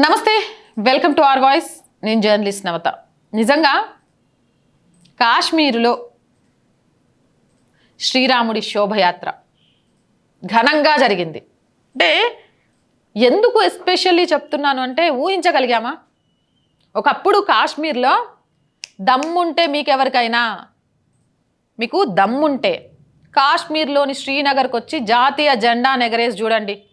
నమస్తే welcome to R voice. నేను journalist Navata. నిజంగా కాశ్మీరులో శ్రీరాముడి శోభయాత్ర ఘనంగా జరిగింది. అంటే ఎందుకు ఎస్పెషల్లీ చెప్తున్నాను అంటే ఊహించగలిగామా? ఒకప్పుడు కాశ్మీర్లో దమ్ముంటే మీకెవరికైనా? మీకు దమ్ముంటే. కాశ్మీర్లోని శ్రీనగర్కి వచ్చి జాతీయ జెండా నెగరేజ్ చూడండి.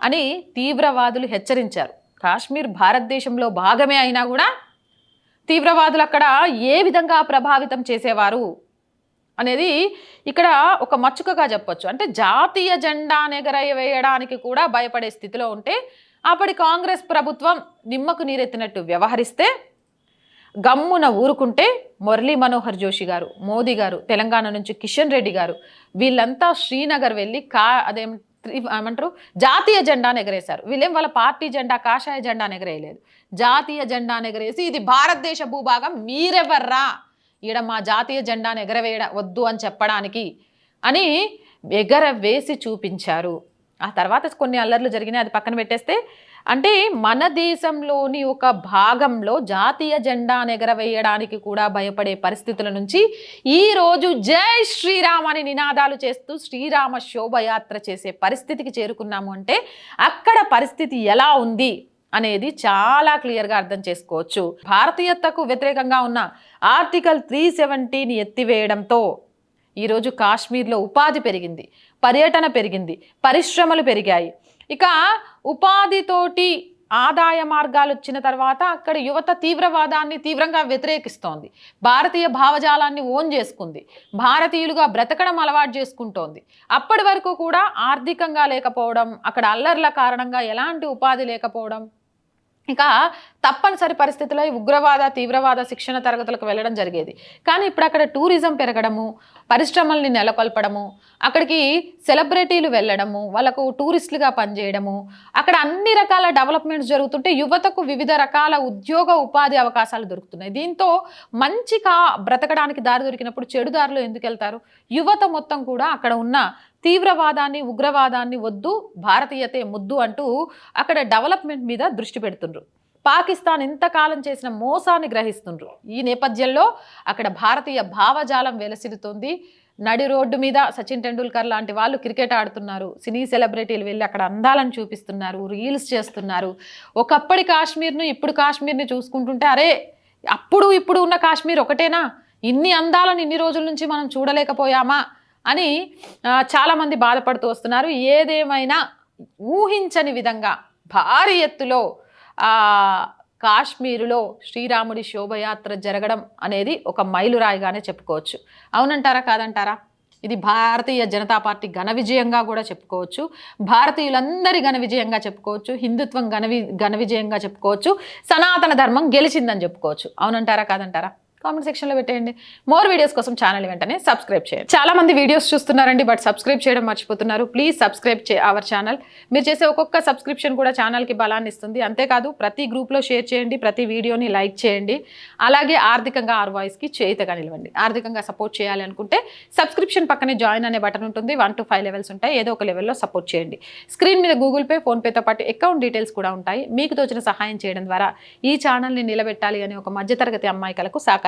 అని తీవ్రవాదులు హెచ్చరించారు. కాశ్మీర్ భారతదేశంలో భాగమే అయినా కూడా తీవ్రవాదులు అక్కడ ఏ విధంగా ప్రభావితం చేసేవారు అనేది ఇక్కడ ఒక మచ్చుకగా చెప్పొచ్చు. అంటే జాతీయ జెండా వేయడానికి కూడా భయపడే స్థితిలో ఉంటే అప్పటి కాంగ్రెస్ ప్రభుత్వం నిమ్మకు నీరెత్తినట్టు వ్యవహరిస్తే గమ్మున ఊరుకుంటే మురళీ మనోహర్ జోషి గారు మోదీ గారు తెలంగాణ నుంచి కిషన్ రెడ్డి గారు వీళ్ళంతా శ్రీనగర్ వెళ్ళి కా అదేం ఏమంటారు? జాతీయ జెండాను ఎగరేశారు. వీళ్ళేం వాళ్ళ పార్టీ జెండా కాషాయ జెండాను ఎగరేయలేదు. జాతీయ జెండాను ఎగరేసి ఇది భారతదేశ భూభాగం మీరెవర్రా? ఈడ మా జాతీయ జెండాను ఎగరవేయడం వద్దు అని చెప్పడానికి అని ఎగరవేసి చూపించారు. ఆ తర్వాత కొన్ని అల్లర్లు జరిగినాయి అది పక్కన పెట్టేస్తే అంటే మన దేశంలోని ఒక భాగంలో జాతీయ జెండాను ఎగరవేయడానికి కూడా భయపడే పరిస్థితుల నుంచి ఈరోజు జై శ్రీరామ్ అని నినాదాలు చేస్తూ శ్రీరామ శోభయాత్ర చేసే పరిస్థితికి చేరుకున్నాము అంటే అక్కడ పరిస్థితి ఎలా ఉంది అనేది చాలా క్లియర్గా అర్థం చేసుకోవచ్చు. భారతీయతకు వ్యతిరేకంగా ఉన్న ఆర్టికల్ త్రీ సెవెంటీని ఎత్తివేయడంతో ఈరోజు కాశ్మీర్లో ఉపాధి పెరిగింది పర్యటన పెరిగింది పరిశ్రమలు పెరిగాయి. ఇక ఉపాధితోటి ఆదాయ మార్గాలు వచ్చిన తర్వాత అక్కడ యువత తీవ్రవాదాన్ని తీవ్రంగా వ్యతిరేకిస్తోంది. భారతీయ భావజాలాన్ని ఓన్ చేసుకుంది. భారతీయులుగా బ్రతకడం అలవాటు చేసుకుంటోంది. అప్పటి వరకు కూడా ఆర్థికంగా లేకపోవడం అక్కడ అల్లర్ల కారణంగా ఎలాంటి ఉపాధి లేకపోవడం ఇక తప్పనిసరి పరిస్థితుల్లో ఈ ఉగ్రవాద తీవ్రవాద శిక్షణ తరగతులకు వెళ్ళడం జరిగేది. కానీ ఇప్పుడు అక్కడ టూరిజం పెరగడము పరిశ్రమల్ని నెలకొల్పడము అక్కడికి సెలబ్రిటీలు వెళ్ళడము వాళ్ళకు టూరిస్టులుగా పనిచేయడము అక్కడ అన్ని రకాల డెవలప్మెంట్స్ జరుగుతుంటే యువతకు వివిధ రకాల ఉద్యోగ ఉపాధి అవకాశాలు దొరుకుతున్నాయి. దీంతో మంచిగా బ్రతకడానికి దారి దొరికినప్పుడు చెడు దారిలో ఎందుకు వెళ్తారు? యువత మొత్తం కూడా అక్కడ ఉన్న తీవ్రవాదాన్ని ఉగ్రవాదాన్ని వద్దు భారతీయతే ముద్దు అంటూ అక్కడ డెవలప్మెంట్ మీద దృష్టి పెడుతుండ్రు. పాకిస్తాన్ ఇంతకాలం చేసిన మోసాన్ని గ్రహిస్తుండ్రు. ఈ నేపథ్యంలో అక్కడ భారతీయ భావజాలం వెలసిల్లుతోంది నడి రోడ్డు మీద సచిన్ టెండూల్కర్ లాంటి వాళ్ళు క్రికెట్ ఆడుతున్నారు. సినీ సెలబ్రిటీలు వెళ్ళి అక్కడ అందాలను చూపిస్తున్నారు రీల్స్ చేస్తున్నారు. ఒకప్పటి కాశ్మీర్ను ఇప్పుడు కాశ్మీర్ని చూసుకుంటుంటే అరే అప్పుడు ఇప్పుడు ఉన్న కాశ్మీర్ ఒకటేనా? ఇన్ని అందాలను ఇన్ని రోజుల నుంచి మనం చూడలేకపోయామా? అని చాలామంది బాధపడుతూ వస్తున్నారు. ఏదేమైనా ఊహించని విధంగా భారీ ఎత్తులో కాశ్మీరులో శ్రీరాముడి శోభయాత్ర జరగడం అనేది ఒక మైలురాయిగానే చెప్పుకోవచ్చు. అవునంటారా కాదంటారా? ఇది భారతీయ జనతా పార్టీ ఘన విజయంగా కూడా చెప్పుకోవచ్చు. భారతీయులందరి ఘన విజయంగా చెప్పుకోవచ్చు. హిందుత్వం ఘన వి ఘన విజయంగా చెప్పుకోవచ్చు. సనాతన ధర్మం గెలిచిందని చెప్పుకోవచ్చు. అవునంటారా కాదంటారా? కామెంట్ సెక్షన్లో పెట్టేయండి. మోర్ వీడియోస్ కోసం ఛానల్ వెంటనే సబ్స్క్రైబ్ చేయండి. చాలా మంది వీడియోస్ చూస్తున్నారండి బట్ సబ్స్క్రైబ్ చేయడం మర్చిపోతున్నారు. ప్లీజ్ సబ్స్క్రైబ్ చే అవర్ ఛానల్ మీరు చేసే ఒక్కొక్క సబ్స్క్రిప్షన్ కూడా ఛానల్కి బలాన్ని ఇస్తుంది. అంతేకాదు ప్రతి గ్రూప్లో షేర్ చేయండి ప్రతి వీడియోని లైక్ చేయండి. అలాగే ఆర్థికంగా ఆర్ వాయిస్కి చేయితగా నిలవండి. ఆర్థికంగా సపోర్ట్ చేయాలి అనుకుంటే సబ్స్క్రిప్షన్ పక్కనే జాయిన్ అనే బటన్ ఉంటుంది. వన్ టు ఫైవ్ లెవెల్స్ ఉంటాయి. ఏదో ఒక లెవెల్లో సపోర్ట్ చేయండి. స్క్రీన్ మీద గూగుల్ పే ఫోన్పేతో పాటు అకౌంట్ డీటెయిల్స్ కూడా ఉంటాయి. మీకు తోచిన సహాయం చేయడం ద్వారా ఈ ఛానల్ని నిలబెట్టాలి అనే ఒక మధ్యతరగతి అమ్మాయికలకు